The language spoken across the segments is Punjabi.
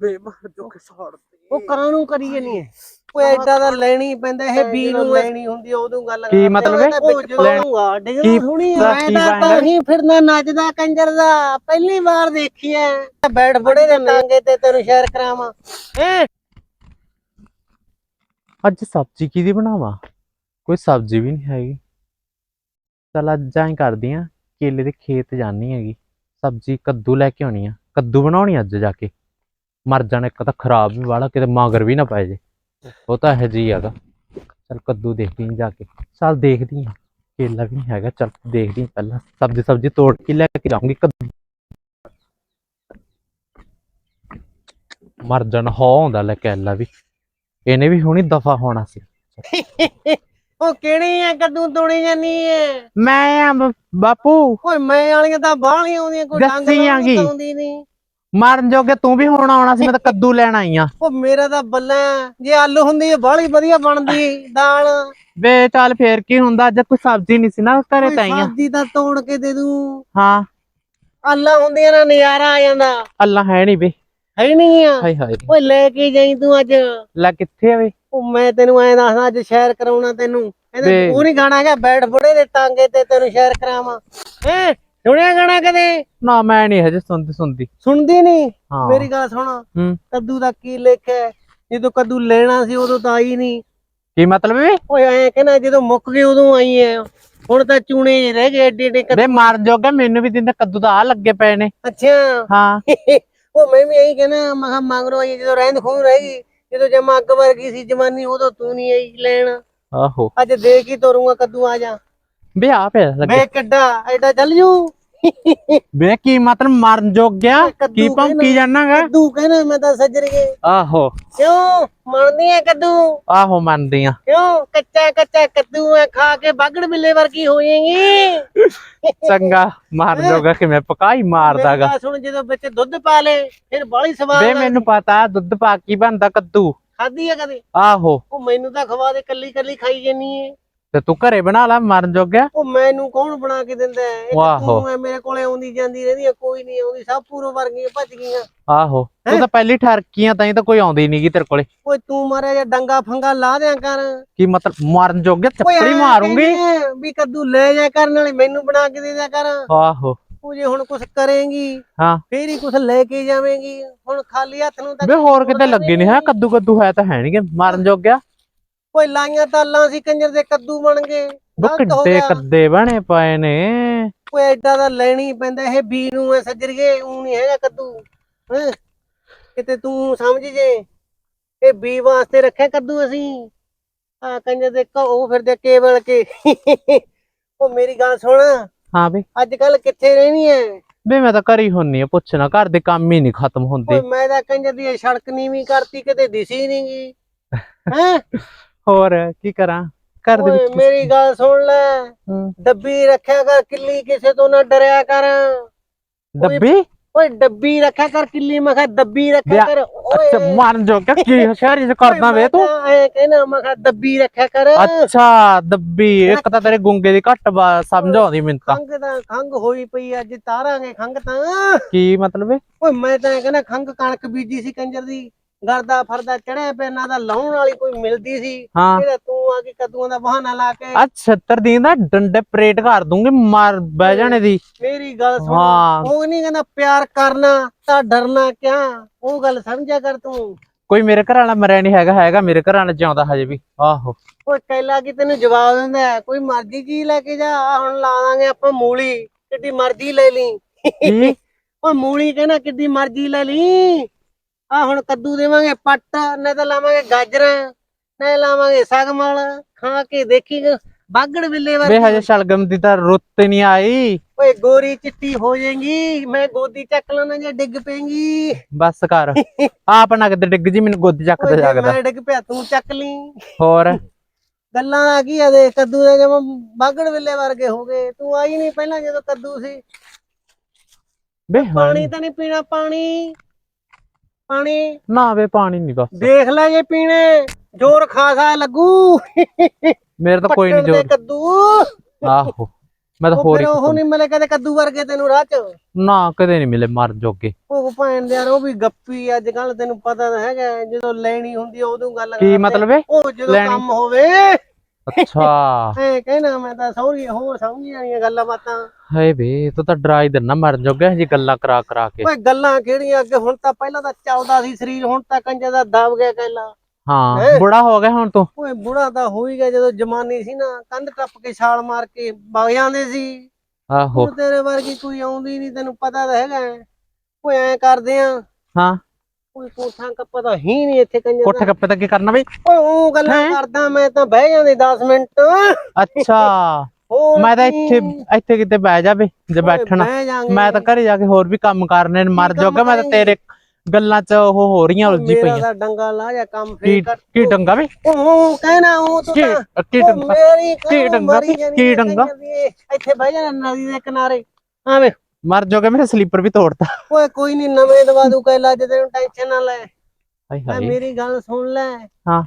ਬੇ ਮਰ ਜੋ ਕਿ ਸਾੜ ਤੇ ਉਹ ਕਰਾਂ ਨੂੰ? ਕਰੀਏ ਨਹੀਂ ਓਏ ਐਡਾ ਦਾ ਲੈਣੀ ਪੈਂਦਾ ਇਹ ਬੀ ਨੂੰ ਲੈਣੀ ਹੁੰਦੀ ਆ, ਉਦੋਂ ਗੱਲ ਕੀ ਮਤਲਬ ਹੈ? ਲੈਣੂਗਾ ਡਿਗਣਾ ਕੀ- ਥੋੜੀ ਦਾ ਮੈਂ ਕੀ ਤਾਂ ਬਣਦਾ? ਤਾਂ ਹੀ ਫਿਰਦਾ ਨੱਚਦਾ ਕੰਜਰ ਦਾ ਪਹਿਲੀ ਵਾਰ ਦੇਖਿਆ ਬੈਠ ਬੜੇ ਦੇ ਨਾਂਗੇ ਤੇ ਤੈਨੂੰ ਸ਼ੇਅਰ ਕਰਾਵਾਂ। ਹੈ! ਅੱਜ ਸਬਜ਼ੀ ਕਿਹਦੀ ਬਣਾਵਾਂ? ਕੋਈ ਸਬਜ਼ੀ ਵੀ ਨਹੀਂ ਹੈਗੀ। ਚਲ ਅੱਜ ਐਂ ਕਰਦੀ ਆ ਕੇਲੇ ਦੇ ਖੇਤ ਜਾਣੀ ਹੈਗੀ। ਸਬਜ਼ੀ ਕੱਦੂ ਲੈ ਕੇ ਆਉਣੀ ਆ। ਕੱਦੂ ਬਣਾਉਣੀ ਅੱਜ ਜਾ ਕੇ। ਮਰ ਜਾਣਾ ਇੱਕ ਤਾਂ ਖਰਾਬ ਵੀ ਵਾਲਾ ਕਿਤੇ ਮਾਗਰ ਵੀ ਨਾ ਪੈ ਜੇ। ਉਹ ਤਾਂ ਇਹੋ ਜਿਹੀ ਹੈਗਾ ਚਲ ਕੱਦੂ ਦੇਖਦੀ ਜਾ ਕੇ। ਚਲ ਦੇਖਦੀ ਆ। ਕੇਲਾ ਵੀ ਨਹੀਂ ਹੈਗਾ। ਚਲ ਦੇਖਦੀ ਪਹਿਲਾਂ। ਸਬਜ਼ੀ ਸਬਜ਼ੀ ਤੋੜ ਕੇ ਲੈ ਕੇ ਜਾਊਂਗੀ ਕੱਦੂ। ਮਰ ਜਾਣਾ ਹੋ ਹੁੰਦਾ ਲੈ ਕੇਲਾ ਵੀ। ਇਹਨੇ ਵੀ ਹੁਣੀ ਦਫਾ ਹੋਣਾ ਸੀ। ਉਹ ਕਿਹੜੀ ਐ ਕੱਦੂ ਤੋੜੀ ਜਾਨੀ ਐ? ਮੈਂ ਆ ਬਾਪੂ। ਓਏ ਮੈਂ ਵਾਲੀਆਂ ਤਾਂ ਬਾਹਲੀਆਂ ਆਉਂਦੀਆਂ ਕੋਈ ਡੰਗ ਦੱਸੀ ਆਂਗੀ। ਆਉਂਦੀ ਨਹੀਂ ਮਰਨ ਜੋਗੇ ਤੂੰ ਵੀ ਹੁਣ ਆਉਣਾ ਸੀ ਮੈਂ ਤਾਂ ਕੱਦੂ ਲੈਣ ਆਈ ਆ। ਉਹ ਮੇਰਾ ਤਾਂ ਬੱਲਾ ਜੇ ਆਲੂ ਹੁੰਦੀ ਬਾਹਲੀ ਵਧੀਆ ਬਣਦੀ ਦਾਲ। ਵੇ ਚੱਲ ਫੇਰ ਕੀ ਹੁੰਦਾ ਅੱਜ ਕੋਈ ਸਬਜ਼ੀ ਨਹੀਂ ਸੀ ਨਾ ਘਰੇ ਤਾਂ ਆਈ ਆ ਸਬਜ਼ੀ ਤਾਂ ਤੋੜ ਕੇ ਦੇ ਦੂੰ। ਹਾਂ। ਆਲਾ ਹੁੰਦੀਆਂ ਨਾ ਨਜ਼ਾਰਾ ਆ ਜਾਂਦਾ। ਅੱਲਾ ਹੈ ਨਹੀਂ ਵੇ। ਹੈ ਨਹੀਂ ਆ। ਹਾਏ ਹਾਏ। ਓਏ ਲੈ ਕੇ ਜਾਈ ਤੂੰ ਅੱਜ। ਲੈ ਕਿੱਥੇ ਆ ਵੇ? ਉਹ ਮੈਂ ਤੈਨੂੰ ਐਂ ਦੱਸਦਾ ਅੱਜ ਸ਼ੇਅਰ ਕਰਾਉਣਾ ਤੈਨੂੰ। ਇਹਦੇ ਵੇ। ਉਹ ਨਹੀਂ ਗਾਣਾ ਹੈਗਾ ਬੈਠ ਬੁੜੇ ਦੇ ਟਾਂਗੇ ਤੇ ਤੈਨੂੰ ਸ਼ੇਅਰ ਕਰਾਵਾਂ। ਹੈ? ਸੁਣਿਆ ਗਾਣਾ ਕਦੇ? ਨਾ ਮੈਂ ਨਹੀਂ ਹਜੇ ਸੁਣਦੀ ਸੁਣਦੀ। ਸੁਣਦੀ ਨਹੀਂ? ਹਾਂ। ਮੇਰੀ ਗੱਲ ਸੁਣ। ਹੂੰ। ਕੱਦੂ ਦਾ ਕੀ ਲੇਖਾ ਹੈ? ਜਦੋਂ ਕੱਦੂ ਲੈਣਾ ਸੀ ਉਦੋਂ ਤਾਂ ਆਈ ਨਹੀਂ। ਕੀ ਮਤਲਬ ਵੇ ਓਏ ਐਂ ਕਹਿੰਦਾ ਜਦੋਂ ਮੁੱਕ ਗਏ ਉਦੋਂ ਆਈ ਐ। ਹੁਣ ਤਾਂ ਚੂਣੇ ਰਹਿ ਗਏ ਏਡੇ ਏਡੇ ਕੱਦੂ। ਵੇ ਮਰਨ ਜੋਗਾ ਮੈਨੂੰ ਵੀ ਦਿੰਦਾ ਕੱਦੂ ਦਾ ਆ ਲੱਗੇ ਪਏ ਨੇ। ਅੱਛਾ। ਹਾਂ। ਉਹ ਮੈਂ ਵੀ ਇਹੀ ਕਹਿੰਦਾ ਮੈਂ ਕਿਹਾ ਮੰਗਰੋ ਆਈ ਜਦੋਂ ਰਹਿੰਦ ਖੂਨ ਰਹਿ ਗਈ ਜਦੋਂ ਜਮਾ ਅੱਗ ਵਰਗੀ ਸੀ ਜਵਾਨੀ ਉਦੋਂ ਤੂੰ ਨਹੀਂ ਆਈ ਲੈਣ। ਆਹੋ। ਅੱਜ ਦੇ ਕੀ ਤੋਰੂੰਗਾ ਕੱਦੂ ਆ ਜਾ। ਵੇ ਆ ਪਿਆ ਲੱਗੇ। ਮੈਂ ਕਿੱਡਾ ਐਡਾ ਚੱਲ ਜੂ। ਵੇ ਕੀ ਮਤਲਬ ਮਰਨ ਜੋਗਿਆ ਕੱਦੂ ਕੀ ਭੌਂਕੀ ਜਾਣਾਗਾ? ਕੱਦੂ ਕਹਿੰਦਾ ਮੈਂ ਤਾਂ ਸੱਜਰੀਏ ਆਹੋ। ਕਿਉਂ? ਮੰਨਦੀ ਐ ਕੱਦੂ? ਆਹੋ ਮੰਨਦੀ ਆ ਕਿਉਂ? ਕੱਚਾ ਕੱਚਾ ਕੱਦੂ ਐ ਖਾ ਕੇ ਬਾਗੜ ਬਿੱਲੇ ਵਰਗੀ ਹੋ ਜਾਏਗੀ ਚੰਗਾ ਮਾਰਨ ਜੋਗਾ ਕਿ ਮੈਂ ਪਕਾਈ ਮਾਰਦਾਗਾ। ਸੁਣ ਜਦੋਂ ਵਿੱਚ ਦੁੱਧ ਪਾ ਲੇ ਫਿਰ ਬਾਲੀ ਸਵਾਦ ਵੇ ਮੈਨੂੰ ਪਤਾ ਦੁੱਧ ਪਾ ਕੀ ਬਣਦਾ ਕੱਦੂ? ਖਾਦੀ ਆ ਕਦੇ? ਆਹੋ। ਉਹ ਮੈਨੂੰ ਤਾਂ ਖਵਾ ਦੇ ਕੱਲੀ ਕੱਲੀ ਖਾਈ ਜਾਨੀ ਏ। ਤੇ ਤੂੰ ਘਰੇ ਬਣਾ ਲੈ ਮਰਨ ਜੋਗਿਆ? ਉਹ ਮੈਨੂੰ ਕੌਣ ਬਣਾ ਕੇ ਦਿੰਦਾ ਹੈ? ਇੱਕ ਵਾਹੋ। ਤੂੰ ਐ ਮੇਰੇ ਕੋਲੇ ਆਉਂਦੀ ਜਾਂਦੀ ਰਹਿੰਦੀ ਆ ਕੋਈ ਨਹੀਂ ਆਉਂਦੀ ਸਭ ਪੂਰੋ ਵਰਗੀਆਂ ਭੱਜ ਗਈਆਂ। ਆਹੋ ਤੂੰ ਤਾਂ ਪਹਿਲੀ ਠਰਕੀਆਂ ਤਾਂ ਹੀ ਤਾਂ ਕੋਈ ਆਉਂਦੀ ਨਹੀਂਗੀ ਤੇਰੇ ਕੋਲੇ। ਓਏ ਤੂੰ ਮਾਰਿਆ ਜਾਂ ਡੰਗਾ ਫੰਗਾ ਲਾ ਦਿਆਂ ਕਰ। ਕੀ ਮਤਲਬ ਮਰਨ ਜੋਗਿਆ ਓਏ ਚੱਪੜੀ ਐਂ ਮਾਰੂੰਗੀ? ਕਹਿੰਦੇ ਆ ਵੀ ਕੱਦੂ ਲੈ ਜਾ ਕਰਨ ਵਾਲੇ ਮੈਨੂੰ ਬਣਾ ਕੇ ਦੇ ਦਿਆ ਕਰ। ਆਹੋ। ਤੂੰ ਜੇ ਹੁਣ ਕੁਝ ਕਰੇਂਗੀ ਹਾਂ। ਫੇਰ ਹੀ ਕੁਝ ਲੈ ਕੇ ਜਾਵੇਂਗੀ। ਹੁਣ ਖਾਲੀ ਹੱਥ ਨੂੰ ਤਾਂ ਵੇ ਹੋਰ ਕਿਤੇ ਲੱਗੇ ਨਹੀਂ ਹੈ ਕੱਦੂ ਕੱਦੂ ਹੈ ਤਾਂ ਹੈ ਨਹੀਂਗੇ ਮਰਨ ਜੋਗਿਆ? ਓਏ ਲਾਈਆਂ ਤਾਲਾਂ ਸੀ ਕੰਜਰ ਦੇ ਕੱਦੂ ਬਣ ਗਏ। ਗਲਤ ਹੋ ਗਿਆ। ਕੱਦੇ ਬਣੇ ਪਏ ਨੇ। ਓਏ ਐਡਾ ਦਾ ਲੈਣੀ ਪੈਂਦਾ ਇਹ ਬੀ ਨੂੰ ਐ ਸੱਜਰੀਏ ਉਹ ਨਹੀਂ ਹੈਗਾ ਕੱਦੂ। ਹੈਂ? ਕਿਤੇ ਤੂੰ ਸਮਝ ਜੇ ਇਹ ਬੀ ਵਾਸਤੇ ਰੱਖਿਆ ਕੱਦੂ ਅਸੀਂ। ਆ ਕੰਜਰ ਦੇ ਘ- ਉਹ ਫਿਰਦੇ ਕੇਵਲ ਕੇ। ਉਹ ਮੇਰੀ ਗੱਲ ਸੁਣ। ਹਾਂ ਵੇ ਅੱਜ ਕੱਲ ਕਿੱਥੇ ਰਹਿਣੀ ਐ? ਵੇ ਮੈਂ ਤਾਂ ਘਰੀ ਹੁੰਨੀ ਆ ਪੁੱਛਣਾ ਘਰ ਦੇ ਕੰਮ ਹੀ ਨਹੀਂ ਖਤਮ ਹੁੰਦੇ। ਓਏ ਮੈਂ ਤਾਂ ਕੰਜਰ ਦੀ ਇਹ ਸੜਕ ਨੀਵੀਂ ਕਰਤੀ ਕਿਤੇ ਦਿਸੀ ਨੀ ਗੀ ਹੈਂ? ਹੋਰ ਕੀ ਕਰਾਂ? ਘਰ ਦੇ ਓਏ ਵਿੱਚ ਮੇਰੀ ਗੱਲ ਸੁਣ ਲੈ। ਹੂੰ। ਡੱਬੀ ਰੱਖਿਆ ਕਰ ਕਿੱਲੀ ਕਿਸੇ ਤੋਂ ਨਾ ਡਰਿਆ ਕਰ। ਡੱਬੀ? ਓਏ ਡੱਬੀ ਰੱਖਿਆ ਕਰ ਕਿੱਲੀ ਮੈਂ ਕਿਹਾ ਦੱਬੀ ਰੱਖਿਆ ਵਿਆਹ- ਕਰ। ਅੱਛਾ ਓਏ ਮਰਨ ਜੋਗਿਆ ਕੀ ਸ਼ਹਿਰੀ ਚ ਕਰਦਾ ਵੇ ਤੂੰ? ਐ ਕਹਿਣਾ ਮੈਂ ਕਿਹਾ ਦੱਬੀ ਰੱਖਿਆ ਕਰ। ਅੱਛਾ ਦੱਬੀ ਇੱਕ ਤਾਂ ਤੇਰੇ ਗੁੰਗੇ ਦੀ ਘੱਟ ਬਾ- ਸਮਝ ਆਉਂਦੀ ਮੈਨੂੰ ਤਾਂ। ਖੰਗ ਤਾਂ ਖੰਗ ਹੋਈ ਪਈ ਅੱਜ ਤਾਰਾਂਗੇ ਖੰਗ ਤਾਂ। ਕੀ ਮਤਲਬ ਏ? ਓਏ ਮੈਂ ਤਾਂ ਐਂ ਕਹਿੰਦਾ ਖੰਗ ਕਣਕ ਬੀਜੀ ਸੀ ਕੰਜਰ ਦੀ। ਗਰਦਾ ਫਰਦਾ ਚੜਿਆ ਪਿਆ ਨਾ ਦਾ ਲਾਉਣ ਵਾਲੀ ਕੋਈ ਮਿਲਦੀ ਸੀ। ਹਾਂ। ਜਿਹੜਾ ਤੂੰ ਆ ਕੇ ਕਦੂਆਂ ਦਾ ਬਹਾਨਾ ਲਾ ਕੇ ਆ 76 ਦੀ ਦਾ ਡੰਡੇ ਪਰੇਡ ਕਰ ਦੂੰਗੀ ਮਾਰ ਬਹਿ ਜਾਣੇ ਦੀ। ਮੇਰੀ ਗੱਲ ਸੁਣ। ਹਾਂ। ਉਹ ਨਹੀਂ ਕਹਿੰਦਾ ਪਿਆਰ ਕਰਨਾ ਤਾਂ ਡਰਨਾ ਕਿਆ ਉਹ ਗੱਲ ਸਮਝਿਆ ਕਰ ਤੂੰ। ਕੋਈ ਮੇਰੇ ਘਰ ਵਾਲਾ ਮਰਿਆ ਨਹੀਂ ਹੈਗਾ ਹੈਗਾ ਮੇਰੇ ਘਰ ਵਾਲਾ ਜਿਉਂਦਾ ਹਜੇ ਵੀ। ਆਹੋ। ਓਏ ਕੈਲਾ ਕੀ ਤੈਨੂੰ ਜਵਾਬ ਦਿੰਦਾ ਹੈ, ਕੋਈ ਮਰਜ਼ੀ ਚੀਜ਼ ਲੈ ਕੇ ਜਾ। ਆਹ ਹੁਣ ਲਾ ਦਾਂਗੇ ਆਪਾਂ ਮੂਲੀ। ਕਿੱਡੀ ਮਰਜ਼ੀ ਲੈ ਲਈ। ਕੀ? ਓਏ ਮੂਲੀ ਕਹਿੰਦਾ ਕਿੱਡੀ ਮਰਜ਼ੀ ਲੈ ਲਈ। ਆ ਹੁਣ ਕੱਦੂ ਦੇਵਾਂਗੇ ਪੱਟ ਨਹੀਂ ਤਾਂ ਲਾਵਾਂਗੇ ਗਾਜਰਾਂ ਨਹੀਂ ਲਾਵਾਂਗੇ ਸਗਮਲ ਖਾ ਕੇ ਦੇਖੀ ਬਾਗੜ ਬਿੱਲੇ ਵੇ ਵਰਗੀ। ਹਜੇ ਸ਼ਲਗਮ ਦੀ ਤਾਂ ਰੁੱਤ ਨਹੀਂ ਆਈ। ਓਏ ਗੋਰੀ ਚਿੱਟੀ ਹੋ ਜਾਏਗੀ ਮੈਂ ਗੋਦੀ ਚੱਕ ਲੈਣਾ ਜੇ ਡਿੱਗ ਪੈਂਗੀ ਬਸ ਕਰ ਆਪ ਨਾ ਕਿਤੇ ਡਿੱਗ ਜੀ ਮੈਨੂੰ ਗੋਦੀ ਚੱਕਦਾ ਜਾਗਦਾ। ਮੈਂ ਡਿੱਗ ਪਿਆ ਤੂੰ ਚੱਕ ਲਈ। ਹੋਰ? ਗੱਲਾਂ ਆ ਕੀ ਆ ਦੇਖ ਕੱਦੂ ਦੇ ਜਮ ਬਾਗੜ ਬਿੱਲੇ ਵਰਗੇ ਹੋ ਗਏ। ਤੂੰ ਆਈ ਨਹੀਂ ਪਹਿਲਾਂ ਜਦੋਂ ਕੱਦੂ ਸੀ। ਵੇ ਹਾਂ ਪਾਣੀ ਤਾਂ ਨਹੀਂ ਪੀਣਾ ਪਾਣੀ। ਪਾਣੀ। ਨਾ ਵੇ ਪਾਣੀ ਨਹੀਂ ਬਸ। ਦੇਖ ਲੈ ਜੇ ਪੀਣੇ ਜ਼ੋਰ ਖਾਸਾ ਲੱਗੂ। ਮੇਰੇ ਤਾਂ ਕੋਈ ਨਹੀਂ ਪੱਟਣ ਦੇ ਜੋਰ। ਕੱਦੂ। ਆਹੋ ਮੈਂ ਤਾਂ ਉਹ ਹੋਰ ਫਿਰ ਹੀ ਉਹ ਨਹੀਂ ਮਿਲੇ ਕਦੇ ਕੱਦੂ ਵਰਗੇ ਤੈਨੂੰ ਰਾਹ ਚ। ਨਾ ਕਦੇ ਨਹੀਂ ਮਿਲੇ ਮਰ ਜੋਗੇ। ਉਹ ਭੈਣ ਦੇ ਯਾਰ ਉਹ ਵੀ ਗੱਪੀ ਅੱਜ ਕੱਲ ਤੈਨੂੰ ਪਤਾ ਤਾਂ ਹੈਗਾ ਹੈ, ਜਦੋਂ ਲੈਣੀ ਹੁੰਦੀ ਆ ਉਦੋਂ ਗੱਲ ਕੀ ਕਰਦੇ। ਮਤਲਬ ਏ? ਉਹ ਜਦੋਂ ਲੈਣੀ? ਕੰਮ ਹੋਵੇ। ਅੱਛਾ। ਐ ਕਹਿਣਾ ਮੈਂ ਤਾਂ ਸੌਰੀ ਹੋਰ ਸਮਝ ਜਾਣੀਆਂ ਗੱਲਾਂ ਬਾਤਾਂ। ਹਾਏ ਵੇ ਤੂੰ ਤਾਂ ਡਰਾ ਹੀ ਦਿੰਨਾ ਮਰ ਜੋਗੇ ਜੀ ਗੱਲਾਂ ਕਰਾ ਕਰਾ ਕੇ। ਓਏ ਗੱਲਾਂ ਕਿਹੜੀਆਂ ਅੱਗੇ ਹੁਣ ਤਾਂ ਪਹਿਲਾਂ ਤਾਂ ਚੱਲਦਾ ਸੀ ਸਰੀਰ ਹੁਣ ਤਾਂ ਕੰਜੇ ਦਾ ਦਬ ਗਿਆ ਕਹਿਲਾ। ਹਾਂ? ਬੁੜਾ ਹੋ ਗਿਆ ਹੁਣ ਤੂੰ। ਓਏ ਬੁੜਾ ਤਾਂ ਹੋ ਹੀ ਗਿਆ ਜਦੋਂ ਜਮਾਨੀ ਸੀ ਨਾ ਕੰਧ ਟੱਪ ਕੇ ਛਾਲ ਮਾਰ ਕੇ ਵਗ ਜਾਂਦੇ ਸੀ। ਆਹੋ। ਤੇਰੇ ਵਰਗੀ ਕੋਈ ਆਉਂਦੀ ਨਹੀਂ ਤੈਨੂੰ ਪਤਾ ਤਾਂ ਹੈਗਾ। ਓਏ ਐ ਕਰਦੇ ਆ। ਹਾਂ। ਕੋਈ ਕੋਠਾਂ ਕੱਪਾ ਤਾਂ ਹੀ ਨਹੀਂ ਇੱਥੇ ਕੰਜਰ ਕੋਠੇ ਕੱਪੇ ਤਾਂ ਕੀ ਕਰਨਾ ਬਈ ਓਏ ਉਹ ਗੱਲਾਂ ਹੈਂ? ਕਰਦਾ ਮੈਂ ਤਾਂ ਬਹਿ ਜਾਂਦੇ 10 ਮਿੰਟ ਅੱਛਾ ਹੋਰ ਮੈਂ ਤਾਂ ਕੀ? ਇੱਥੇ ਇੱਥੇ ਕਿਤੇ ਬਹਿ ਜੇ ਓਏ ਬੈਠਣਾ ਬਹਿ ਜਾਂਗੇ। ਮੈਂ ਤਾਂ ਘਰੇ ਜਾ ਕੇ ਹੋਰ ਵੀ ਕੰਮ ਕਰਨੇ ਨੇ ਮਰ ਕੰਮ ਜੋਗਾ ਮੈਂ ਤਾਂ ਕਰੇਂਗੇ? ਤੇਰੇ ਗੱਲਾਂ 'ਚ ਉਹ ਹੋ ਰਹੀਆਂ ਉਲਝੀ ਮੇਰਾ ਪਈਆਂ ਤਾਂ ਡੰਗਾ ਲਾ ਜਾ ਕੰਮ ਕੀ ਫੇਰ ਕਰ ਕੀ ਡੰਗਾ ਵੇ ਉਹ ਕਹਿਣਾ ਉਹ ਤੂੰ ਕੀ ਤਾਂ ਕੀ ਉਹ ਡੰਗਾ ਮੇਰੀ ਕੀ ਕਾਹਨੂੰ ਡੰਗਾ? ਮਾਰੀ ਕੀ ਹੈ ਡੰਗਾ? ਕੰਜਰ ਦੀ? ਇੱਥੇ ਬਹਿ ਜਾ ਨਦੀ ਦੇ ਕਿਨਾਰੇ ਆਵੇਂ ਮਰ ਜੋਗੇ ਮੇਰੇ ਸਲੀਪਰ ਵੀ ਤੋੜਤਾ। ਓਏ ਕੋਈ ਨਹੀਂ ਨਵੇਂ ਦਵਾ ਦੂ ਕਹਿਲਾ ਜੇ ਤੈਨੂੰ ਟੈਨਸ਼ਨ ਨਾ ਲੈ। ਹਾਏ ਹਾਏ। ਮੇਰੀ ਗੱਲ ਸੁਣ ਲੈ। ਹਾਂ।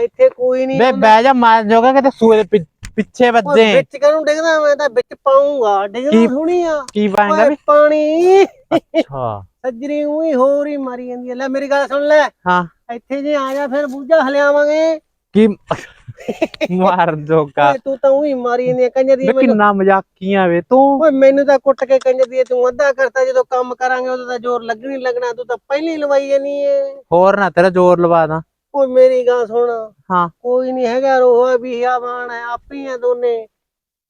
ਇੱਥੇ ਕੋਈ ਨਹੀਂ ਬੇ ਬਹਿ ਜਾ ਮਰ ਜੋਗਾ ਕਿਤੇ ਸੂਏ ਦੇ ਪਿ- ਪਿੱਛੇ ਵੱਜੇ। ਵਿੱਚ ਕਾਹਨੂੰ ਡਿੱਗਦਾ? ਮੈਂ ਤਾਂ ਵਿੱਚ ਪਾਉਂਗਾ। ਡਿੱਗਦਾ ਕੀ? ਆ। ਕੀ ਪਾਏਗਾ ਓਏ ਵੀ? ਪਾਣੀ। ਅੱਛਾ। ਸੱਜਰੀ ਉਹੀ ਹੋਰ ਹੀ ਮਾਰੀ ਜਾਂਦੀ ਹੈ ਲੈ ਮੇਰੀ ਗੱਲ ਸੁਣ ਲੈ। ਹਾਂ। ਇੱਥੇ ਜੇ ਆ ਜਾ ਫਿਰ ਬੂਝਾ ਹਲਿਆਵਾਂਗੇ। ਕੀ ਮਾਰ ਜੋਗਾ। ਓਏ ਤੂੰ ਤਾਂ ਉਹੀ ਮਾਰੀ ਜਾਂਦੀ ਕੰਜਰ ਦੀ ਮੈਨੂੰ ਕਿੰਨਾ ਮਜ਼ਾਕੀਆ ਵੇ ਤੂੰ। ਓਏ ਮੈਨੂੰ ਤਾਂ ਕੁੱਟ ਕੇ ਕੰਜਰ ਦੀ ਤੂੰ ਅੱਧਾ ਕਰਤਾ ਜਦੋਂ ਕੰਮ ਕਰਾਂਗੇ ਉਦੋਂ ਤਾਂ ਜ਼ੋਰ ਲੱਗਣੀ ਲੱਗਣਾ ਤੂੰ ਤਾਂ ਪਹਿਲੀ ਲਵਾਈ ਜਾਨੀ ਏ। ਹੋਰ ਨਾ ਤੇਰਾ ਜ਼ੋਰ ਲਵਾ ਦਾਂ। ਓਏ ਮੇਰੀ ਗੱਲ ਸੁਣ। ਹਾਂ। ਕੋਈ ਨਹੀਂ ਹੈਗਾ ਰੋਹਾ ਵੀ ਆ ਬਾਣ ਹੈ ਆਪੀ ਆ ਦੋਨੇ।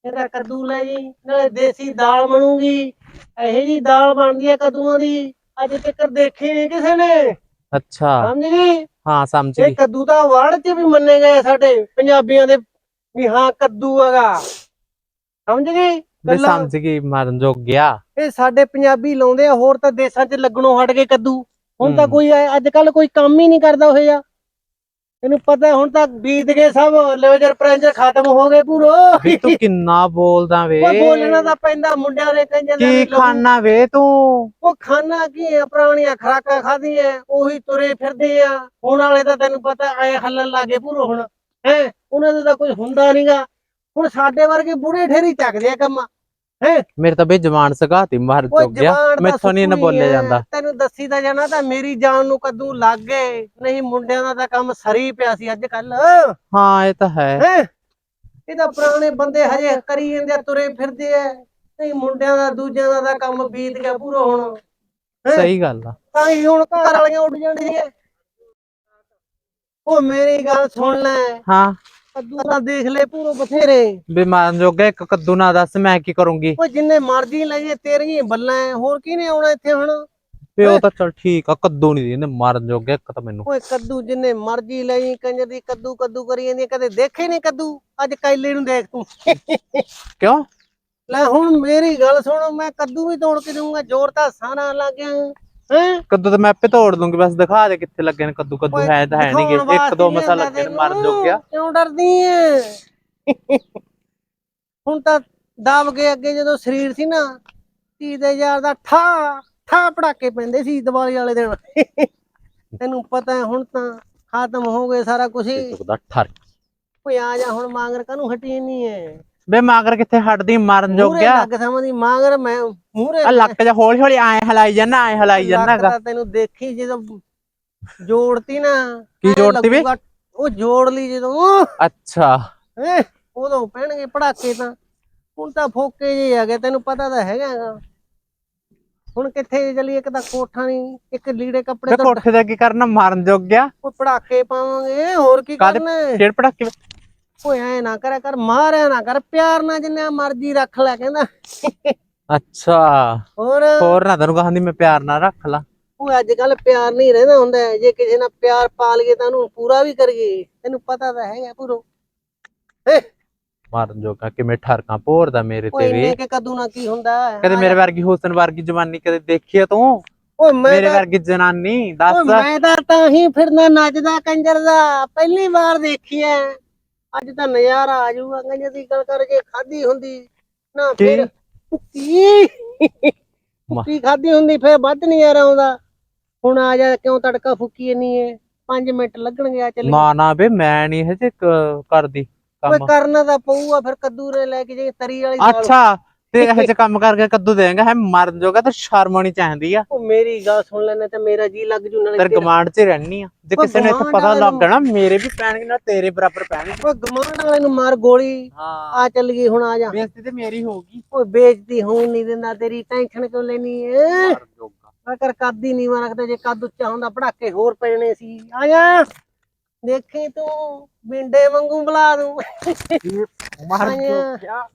ਇਹਦਾ ਕੱਦੂ ਲੈ ਜੀ ਨਾਲੇ ਦੇਸੀ ਦਾਲ ਬਣੂਗੀ। ਇਹੋ ਜੀ ਦਾਲ ਬਣਦੀ ਹੈ ਕੱਦੂਆਂ ਦੀ ਅੱਜ ਤੱਕ ਦੇਖੀ ਨਹੀਂ ਕਿਸੇ ਨੇ। ਅੱਛਾ। ਸਮਝ ਗਈ? ਹਾਂ ਸਮਝ ਇਹ ਗਈ। ਕੱਦੂ ਤਾਂ ਵਰਡ 'ਚ ਵੀ ਮੰਨੇ ਗਏ ਸਾਡੇ ਪੰਜਾਬੀਆਂ ਦੇ ਵੀ ਹਾਂ ਕੱਦੂ ਹੈਗਾ। ਸਮਝ ਗਈ? ਗੱਲਾਂ- ਸਮਝ ਗਈ ਮਰਨ ਜੋਗ ਗਿਆ। ਇਹ ਸਾਡੇ ਪੰਜਾਬੀ ਲਾਉਂਦੇ ਆ ਹੋਰ ਤਾਂ ਦੇਸ਼ਾਂ 'ਚ ਲੱਗਣੋਂ ਹਟ ਗਏ ਕੱਦੂ। ਹੁਣ ਤਾਂ। ਕੋਈ ਅੱਜ ਕੱਲ ਕੋਈ ਕੰਮ ਹੀ ਨਹੀਂ ਕਰਦਾ ਹੋਇਆ ਤੈਨੂੰ ਪਤਾ ਹੁਣ ਤਾਂ ਬੀਤ ਗਏ ਸਭ ਲੇਜਰ ਪ੍ਰੈਂਜਰ ਖਤਮ ਹੋ ਗਏ ਪੂਰੋ। ਵੀ ਤੂੰ ਕਿੰਨਾ ਬੋਲਦਾ ਵੇ। ਉਹ ਬੋਲਣਾ ਤਾਂ ਪੈਂਦਾ ਮੁੰਡਿਆਂ ਦੇ ਕਹਿੰਦੇ ਕੀ ਖਾਣਾ ਵੇ ਤੂੰ? ਉਹ ਖਾਣਾ ਕੀ ਹੈ ਪੁਰਾਣੀਆਂ ਖਰਾਕਾਂ ਖਾਧੀਆਂ ਉਹੀ ਤੁਰੇ ਫਿਰਦੇ ਆ। ਹੁਣ ਵਾਲੇ ਤਾਂ ਤੈਨੂੰ ਪਤਾ ਐ ਹੱਲਣ ਲੱਗੇ ਪੂਰੋ ਹੁਣ। ਹੈ ਉਹਨਾਂ ਦਾ ਤਾਂ ਕੁਝ ਹੁੰਦਾ ਨਹੀਂਗਾ ਹੁਣ ਸਾਡੇ ਵਰਗੇ ਬੁੜੇ ਠੇਰੀ ਚੱਕਦੇ ਆ ਕੰਮਾਂ। ਮੇਰੇ ਤਾਂ ਬਈ ਜਵਾਨ ਸਗਾਤੀ ਮਰ ਜੋਗ ਗਿਆ। ਮੈਥੋਂ ਨਹੀਂ ਨਾ ਬੋਲਿਆ ਐ। ਜਾਂਦਾ। ਤੈਨੂੰ ਦੱਸੀ ਤਾਂ ਜਾਣਾ ਤਾਂ ਮੇਰੀ ਜਾਨ ਨੂੰ ਕੱਦੂ ਲੱਗ ਗਏ। ਨਹੀਂ ਮੁੰਡਿਆਂ ਦਾ ਤਾਂ ਕੰਮ ਸਰੀ ਪਿਆ ਸੀ ਅੱਜ ਕੱਲ ਹਾਂ ਇਹ ਤਾਂ ਹੈ। ਇਹ ਤਾਂ ਪੁਰਾਣੇ ਬੰਦੇ ਹਜੇ ਕਰੀ ਜਾਂਦੇ ਤੁਰੇ ਫਿਰਦੇ ਆ। ਨਹੀਂ ਮੁੰਡਿਆਂ ਦਾ ਦੂਜਿਆਂ ਦਾ ਤਾਂ ਕੰਮ ਬੀਤ ਗਿਆ ਪੂਰਾ ਹੁਣ? ਸਹੀ ਗੱਲ ਆ। ਤਾਂ ਹੀ ਹੁਣ ਘਰ ਵਾਲੀਆਂ ਉੱਡ ਜਾਂਦੀਆਂ। ਉਹ ਮੇਰੀ ਗੱਲ ਸੁਣ ਲੈ। ਹਾਂ। ਕੱਦੂ ਤਾਂ ਦੇਖ ਲੈ ਪੂਰੋ ਬਥੇਰੇ। ਵੀ ਮਰਨ ਜੋਗਾ ਇੱਕ ਕੱਦੂ ਨਾ ਦੱਸ ਮੈਂ ਕੀ ਕਰੂੰਗੀ? ਉਹ ਜਿੰਨੇ ਮਰਜ਼ੀ ਲਈਏ ਤੇਰੀਆਂ ਹੀ ਬੱਲਾਂ ਐ, ਹੋਰ ਕੀ ਨੇ ਆਉਣਾ ਇੱਥੇ ਹੁਣ? ਉਹ ਤਾਂ ਚਲ ਠੀਕ ਆ ਕੱਦੂ ਨਹੀਂ ਦਿੰਦੇ ਮਰਨ ਜੋਗਾ ਇੱਕ ਤਾਂ ਮੈਨੂੰ। ਓਏ ਕੱਦੂ ਜਿੰਨੇ ਮਰਜ਼ੀ ਲਈ ਕੰਜਰ ਦੀ ਕੱਦੂ ਕੱਦੂ ਕਰੀ ਜਾਂਦੀ ਕਦੇ ਦੇਖੇ ਨਹੀਂ ਕੱਦੂ? ਅੱਜ ਕੈਲੇ ਨੂੰ ਦੇਖ ਤੂੰ। ਕਿਉਂ? ਲੈ ਹੁਣ ਮੇਰੀ ਗੱਲ ਸੁਣ ਮੈਂ ਕੱਦੂ ਵੀ ਤੋੜ ਕੇ ਦਊਂਗਾ ਜ਼ੋਰ ਤਾਂ ਸਾਰਾ ਲੱਗ ਗਿਆ ਹੈ? ਕੱਦੂ ਤਾਂ ਮੈਂ ਆਪੇ ਤੋੜ ਦੂੰਗੀ ਬਸ ਦਿਖਾ ਦੇ ਕਿੱਥੇ ਲੱਗੇ ਨੇ ਕੱਦੂ ਕੱਦੂ ਹੈ ਤਾਂ ਹੈ ਨਹੀਂਗੇ ਇੱਕ ਦੋ ਮਸਾ ਲੱਗੇ ਨੇ ਮਰਨ ਜੋਗਿਆ। ਕਿਉਂ ਡਰਦੀ ਐ ਹੁਣ ਤਾਂ ਦਬ ਕੇ ਅੱਗੇ ਜਦੋਂ ਸਰੀਰ ਸੀ ਨਾ ਤੀ ਦੇ ਯਾਰ ਦਾ ਠਾ ਠਾ ਪੜਾਕੇ ਪੈਂਦੇ ਸੀ ਦੀਵਾਲੀ ਵਾਲੇ ਦਿਨ। ਤੈਨੂੰ ਪਤਾ ਹੈ ਹੁਣ ਤਾਂ ਖਤਮ ਹੋ ਗਏ ਸਾਰਾ ਕੁਝ ਹੀ। ਠਰ ਓਏ ਆ ਜਾ ਹੁਣ ਮਾਂਗਰ ਕਾਨੂੰ ਹਟੀ ਨਹੀਂ ਐ ਬੇ ਮਾਗਰ ਕਿੱਥੇ ਹਟਦੀ ਮਰਨ ਜੋਗਿਆ? ਲੱਗ ਸਮਝਦੀ ਮਾਂਗਰ ਮੈਂ ਮੂਹਰੇ ਆ ਲੱਕ ਜਾ ਹੌਲੀ ਹੌਲੀ ਐ ਹਲਾਈ ਜਾਂਦਾ ਐ ਹਲਾਈ ਜਾਂਦਾ ਲੱਕ ਹੈਗਾ ਤਾਂ ਤੈਨੂੰ ਦੇਖੀ ਜਦੋਂ ਜੋੜਤੀ ਨਾ ਕੀ ਜੋੜਤੀ ਵੇ? ਉਹ ਜੋੜ ਲਈ ਜਦੋਂ ਅੱਛਾ। ਉਦੋਂ ਪੈਣਗੇ ਪੜਾਕੇ ਤਾਂ। ਹੁਣ ਤਾਂ ਫੋਕੇ ਜੇ ਆ ਗਏ ਤੈਨੂੰ ਪਤਾ ਤਾਂ ਹੈਗਾ। ਹੁਣ ਕਿੱਥੇ ਚੱਲੀ ਇੱਕ ਤਾਂ ਕੋਠਾ ਨਹੀਂ ਇੱਕ ਲੀੜੇ ਕੱਪੜੇ ਕੋਠੇ ਦਾ ਕੀ ਕਰਨਾ ਮਰਨ ਜੋਗਿਆ? ਕੋਈ ਪੜਾਕੇ ਪਾਵਾਂਗੇ ਹੋਰ ਕੀ ਕਰਨਾ? ਕਿਹੜ ਪੜਾਕੇ ਓਏ ਐ ਨਾ ਕਰਿਆ ਕਰ ਮਾਰਿਆ ਨਾ ਕਰ ਪਿਆਰ ਨਾਲ ਜਿੰਨਾ ਮਰਜ਼ੀ ਰੱਖ ਲੈ ਕਹਿੰਦਾ। ਅੱਛਾ। ਹੋਰ? ਹੋਰ ਨਾ ਤੈਨੂੰ ਕਹਾਂਦੀ ਮੈਂ ਪਿਆਰ ਨਾਲ ਰੱਖ ਲਾ। ਉਹ ਅੱਜ ਕੱਲ ਪਿਆਰ ਨਹੀਂ ਰਹਿੰਦਾ ਹੁੰਦਾ। ਜੇ ਕਿਸੇ ਨਾਲ ਪਿਆਰ ਪਾ ਲਈਏ ਤਾਂ ਉਹਨੂੰ ਪੂਰਾ ਵੀ ਕਰੀਏ ਤੈਨੂੰ ਪਤਾ ਤਾਂ ਹੈਗਾ ਪੂਰੋ। ਮਰਨ ਜੋਗਾ ਕਿਵੇਂ ਠਰਕਾਂ ਭੋਰਦਾ ਮੇਰੇ ਤੇ ਵੀ। ਕੇ ਕਦੂ ਨਾ ਕੀ ਹੁੰਦਾ? ਕਦੇ ਮੇਰੇ ਵਰਗੀ ਹੁਸਨ ਵਰਗੀ ਜਵਾਨੀ ਕਦੇ ਦੇਖੀ ਤੂੰ? ਓਏ ਮੈਂ ਮੇਰੇ ਵਰਗੀ ਜਨਾਨੀ ਦੱਸ। ਮੈਂ ਤਾਂ ਤਾਂ ਹੀ ਫਿਰਨਾ ਨੱਚਦਾ ਕੰਜਰ ਦਾ ਪਹਿਲੀ ਵਾਰ ਦੇਖਿਆ ਅੱਜ ਤਾਂ ਨਜ਼ਾਰਾ ਆ ਜਾਊਗਾ ਕੰਜਰ ਦੀ ਗੱਲ ਕਰਕੇ ਖਾਦੀ ਹੁੰਦੀ ਨਾ? ਫਿਰ ਭੁੱਕੀ। ਭੁੱਕੀ ਖਾਦੀ ਹੁੰਦੀ ਫਿਰ ਵੱਧ ਨਜ਼ਾਰਾ ਆਉਂਦਾ। ਹੁਣ ਆ ਜਾ ਕਿਉਂ ਤੜਕਾ ਫੁੱਕੀ ਨਹੀਂ ਹੈ 5 ਮਿੰਟ ਲੱਗਣਗੇ ਆ ਚੱਲ ਨਾ ਨਾ ਬੇ ਮੈਂ ਨਹੀਂ ਹਜੇ ਕਰਦੀ ਕੰਮ। ਕਰਨਾ ਤਾਂ ਪਊਗਾ ਫਿਰ ਕੱਦੂ ਲੈ ਕੇ ਜੇ ਤਰੀ ਵਾਲੀ ਅੱਛਾ ਤੇ ਇਹ ਜੇ ਕੰਮ ਕਰਕੇ ਕੱਦੂ ਦੇਂਗਾ ਹੈ ਮਰਨ ਜੋਗਾ ਤਾਂ ਸ਼ਰਮ ਆਉਣੀ ਚਾਹੀਦੀ ਆ। ਉਹ ਮੇਰੀ ਗੱਲ ਸੁਣ ਲੈਣਾ ਤੇ ਮੇਰਾ ਜੀ ਲੱਗ ਜੂ ਨਾਲੇ ਤੇਰੇ। ਗਮਾਂਡ 'ਚ ਰਹਿਣੀ ਆ। ਜੇ ਕਿਸੇ ਨੂੰ ਇੱਥੇ ਪਤਾ ਲੱਗ ਨਾ ਮੇਰੇ ਵੀ ਪੈਣਗੇ ਨਾ ਤੇਰੇ ਬਰਾਬਰ ਪੈਣਗੇ ਓਏ ਗਮਾਂਡ ਵਾਲੇ ਨੂੰ ਮਾਰ ਗੋਲੀ ਆ ਚੱਲ ਗਈ ਹੁਣ ਆ ਜਾ। ਬੇਇੱਜ਼ਤੀ ਤੇ ਮੇਰੀ ਹੋਊਗੀ ਓਏ ਬੇਇੱਜ਼ਤੀ ਹੋਣ ਨਹੀਂ ਦਿੰਦਾ ਤੇਰੀ ਟੈਨਸ਼ਨ ਕਿਉਂ ਲੈਣੀ ਏ? ਮਰਨ ਜੋਗਾ। ਮੈਂ ਕਰ ਕੱਦੀ ਨਹੀਂ ਮਾਰ ਰੱਖਦਾ ਜੇ ਕੱਦ ਉੱਚਾ ਹੁੰਦਾ ਪੜਾਕੇ ਹੋਰ ਪੈਣੇ ਸੀ। ਆ ਜਾ। ਦੇਖੀ ਤੂੰ ਬਿੰਡੇ ਵਾਂਗੂ ਬੁਲਾ ਦੂੰ। ਆਇਆ। ਜੋਗਾ।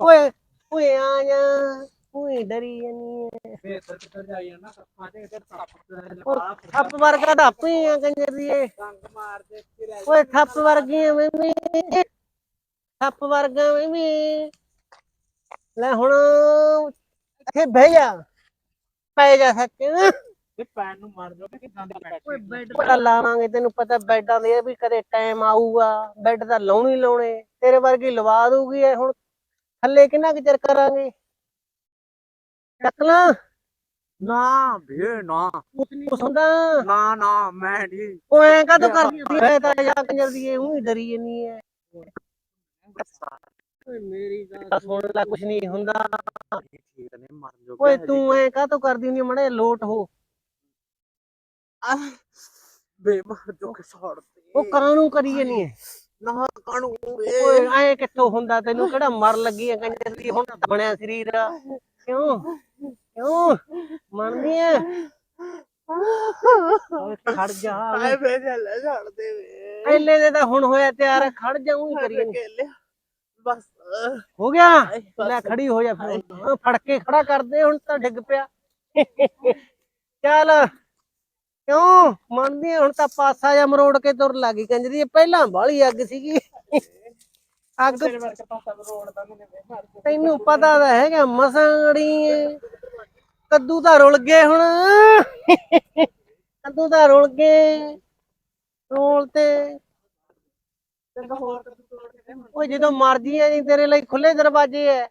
ਓਏ ਓਏ ਆ ਜਾ ਓਏ ਡਰੀ ਜਾਨੀ ਦੇ ਓਏ ਥੱਪ ਵਰਗਾ ਤਾਂ ਆਪੇ ਹੀ ਆ ਕੰਜਰ ਦੀ ਏ ਦੇ ਓਏ ਥੱਪ ਵਰਗੀਆਂ ਮੈਂ ਵੀ ਥੱਪ ਵਰਗਾ ਮੈਂ ਵੀ ਲੈ ਹੁਣ ਇੱਥੇ ਬਹਿ ਜਾ। ਪੈ ਜਾ ਸੱਚ। ਤੇ ਪੈਣ ਨੂੰ ਮਾਰ ਜੋਗਾ ਕਿਦਾਂ ਦੇ ਓਏ ਬੈੱਡ ਤਾਂ ਲਾਵਾਂਗੇ ਤੈਨੂੰ ਪਤਾ ਬੈੱਡਾਂ ਦੇ ਇਹ ਵੀ ਕਦੇ ਟਾਈਮ ਆਊਗਾ। ਬੈੱਡ ਤਾਂ ਲਾਉਣੀ ਲਾਉਣੇ। ਤੇਰੇ ਵਰਗੀ ਲਵਾ ਦੂਗੀ ਇਹ ਹੁਣ ਥੱਲੇ ਕਿੰਨਾ ਕੁ ਚਿਰ ਕਰਾਂਗੇ? ਚੱਕ ਲਾ। ਨਾ ਭੇ ਨਾ। ਕੁਛ ਹੁੰਦਾ। ਨਾ ਨਾ ਮੈਂ ਨਹੀਂ ਉਹ ਐਂ ਕਾ ਤੂੰ ਕਰਦੀ ਹੈ ਤਾਂ ਜਾ ਕੰਜਰ ਦੀ ਉਹ ਹੀ ਡਰੀ ਜੰਨੀ ਹੈ ਓਏ ਮੇਰੀ ਗੱਲ ਸੁਣ ਲੈ ਕੁਛ ਨਹੀਂ ਹੁੰਦਾ। ਠੀਕ ਨੇ ਓਏ ਤੂੰ ਐਂ ਕਾ ਤੂੰ ਕਰਦੀ ਨਹੀਂ ਮੜੇ ਲੋਟ ਹੋ। ਬੇ ਮਰ ਜੋਗਾ ਛੋੜ ਦੇ ਉਹ ਕਾਹਨੂੰ ਕਰੀ ਜੰਨੀ ਹੈ ਨਾ ਕਾਣੂ ਓਏ ਐ ਕਿੱਥੋਂ ਹੁੰਦਾ ਤੈਨੂੰ? ਕਿਹੜਾ ਮਰ ਲੱਗੀ ਐ ਕੰਜਰ ਦੀ ਹੁਣ ਤਾਂ ਬਣਿਆ ਸਰੀਰ। ਕਿਉਂ? ਕਿਉਂ? ਮੰਨਦੀ ਐ? ਓਏ ਖੜ ਜਾ ਆਏ ਬੇ ਲੈ ਛੱਡ ਦੇ ਵੇ। ਪਹਿਲੇ ਦੇ ਤਾਂ ਹੁਣ ਹੋਇਆ ਤਿਆਰ ਖੜ ਬਸ। ਹੋ ਗਿਆ। ਲੈ ਖੜੀ ਹੋ ਜਾ ਫਿਰ ਹਾਂ, ਫੜ ਕੇ ਖੜਾ ਕਰਦੇ ਹੁਣ ਤਾਂ ਡਿੱਗ ਪਿਆ। ਚੱਲ। ਕਿਉਂ? ਮੰਨਦੀ ਹੁਣ ਤਾਂ ਪਾਸਾ ਜਾਂ ਮਰੋੜ ਕੇ ਤੁਰ ਲੱਗੀ ਕੰਜਰੀ ਪਹਿਲਾਂ ਬਾਹਲੀ ਅੱਗ ਸੀਗੀ। ਅੱਗ ਤੈਨੂੰ ਪਤਾ ਤਾਂ ਹੈਗਾ ਮਸਾਂੜੀ ਕੱਦੂ ਤਾਂ ਰੁਲ ਗਏ ਹੁਣ। ਕੱਦੂ ਤਾਂ ਰੁਲ ਗਏ। ਰੋਲ ਤੇ। ਓਏ ਜਦੋਂ ਮਰਜ਼ੀ ਆ ਜੀ ਤੇਰੇ ਲਈ ਖੁੱਲੇ ਦਰਵਾਜ਼ੇ ਐ।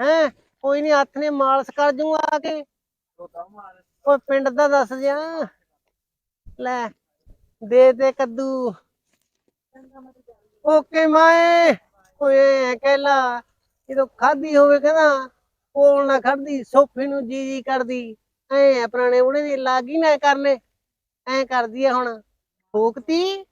ਹੈ? ਕੋਈ ਨਹੀਂ ਹੱਥ ਨੇ ਮਾਲਸ਼ ਕਰ ਜੂਗਾ ਆ ਕੇ। ਓਏ ਪਿੰਡ ਦਾ ਦੱਸ ਜਾ। ਲੈ, ਦੇ ਦੇ ਕੱਦੂ। ਓਕੇ ਮਾਏ, ਓਏ ਐਂ ਕਹਿਲਾ ਜਦੋਂ ਖਾਦੀ ਹੋਵੇ ਕਹਿੰਦਾ, ਕੋਲ ਨਾ ਖੜਦੀ, ਸੋਫੇ ਨੂੰ ਜੀ ਜੀ ਕਰਦੀ। ਐ ਪੁਰਾਣੇ ਉਹਨੇ ਦੀ, ਲਾਗੀ ਨਾ ਕਰਨੇ। ਐ ਕਰਦੀ ਐ ਹੁਣ। ਫੂਕਤੀ?